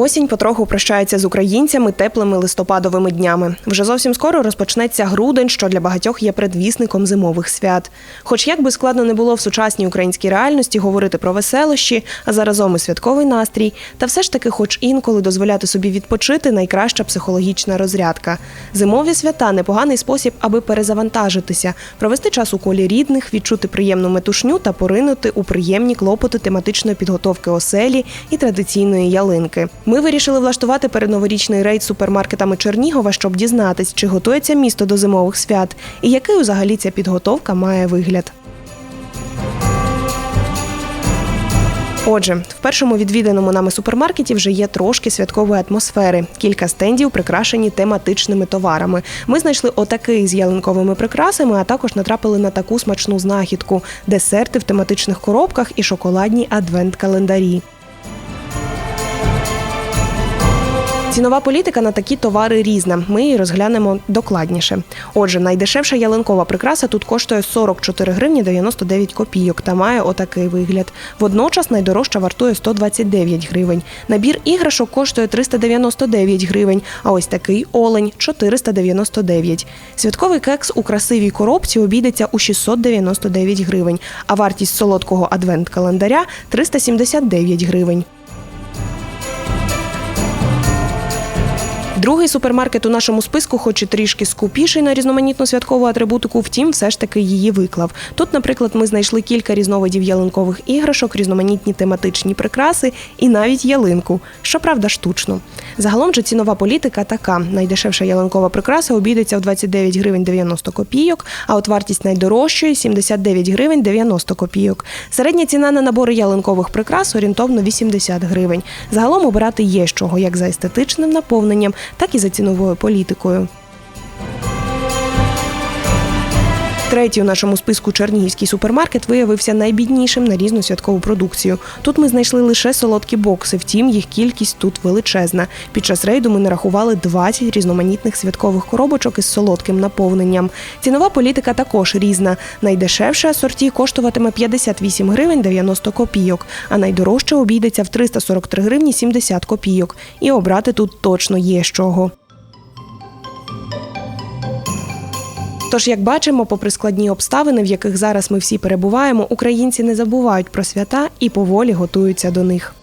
Осінь потроху прощається з українцями теплими листопадовими днями. Вже зовсім скоро розпочнеться грудень, що для багатьох є предвісником зимових свят. Хоч як би складно не було в сучасній українській реальності говорити про веселощі, а заразом і святковий настрій, та все ж таки, хоч інколи дозволяти собі відпочити, найкраща психологічна розрядка. Зимові свята непоганий спосіб, аби перезавантажитися, провести час у колі рідних, відчути приємну метушню та поринути у приємні клопоти тематичної підготовки оселі і традиційної ялинки. Ми вирішили влаштувати передноворічний рейд супермаркетами Чернігова, щоб дізнатись, чи готується місто до зимових свят і який взагалі ця підготовка має вигляд. Отже, в першому відвіданому нами супермаркеті вже є трошки святкової атмосфери. Кілька стендів прикрашені тематичними товарами. Ми знайшли отакий з ялинковими прикрасами, а також натрапили на таку смачну знахідку: десерти в тематичних коробках і шоколадні адвент-календарі. Цінова політика на такі товари різна. Ми її розглянемо докладніше. Отже, найдешевша ялинкова прикраса тут коштує 44 гривні 99 копійок та має отакий вигляд. Водночас найдорожча вартує 129 гривень. Набір іграшок коштує 399 гривень, а ось такий олень 499. Святковий кекс у красивій коробці обійдеться у 699 гривень, а вартість солодкого адвент-календаря 379 гривень. Другий супермаркет у нашому списку, хоч і трішки скупіший на різноманітну святкову атрибутику, втім, все ж таки її виклав. Тут, наприклад, ми знайшли кілька різновидів ялинкових іграшок, різноманітні тематичні прикраси і навіть ялинку. Щоправда, штучно. Загалом же цінова політика така: найдешевша ялинкова прикраса обійдеться в 29 гривень 90 копійок, а от вартість найдорожчої 79 гривень 90 копійок. Середня ціна на набори ялинкових прикрас орієнтовно 80 гривень. Загалом обирати є з чого як за естетичним наповненням, так і за ціновою політикою. Третій у нашому списку чернігівський супермаркет виявився найбіднішим на різну святкову продукцію. Тут ми знайшли лише солодкі бокси, втім їх кількість тут величезна. Під час рейду ми нарахували 20 різноманітних святкових коробочок із солодким наповненням. Цінова політика також різна. Найдешевше асорті коштуватиме 58 гривень 90 копійок, а найдорожче обійдеться в 343 гривні 70 копійок. І обрати тут точно є з чого. Тож, як бачимо, попри складні обставини, в яких зараз ми всі перебуваємо, українці не забувають про свята і поволі готуються до них.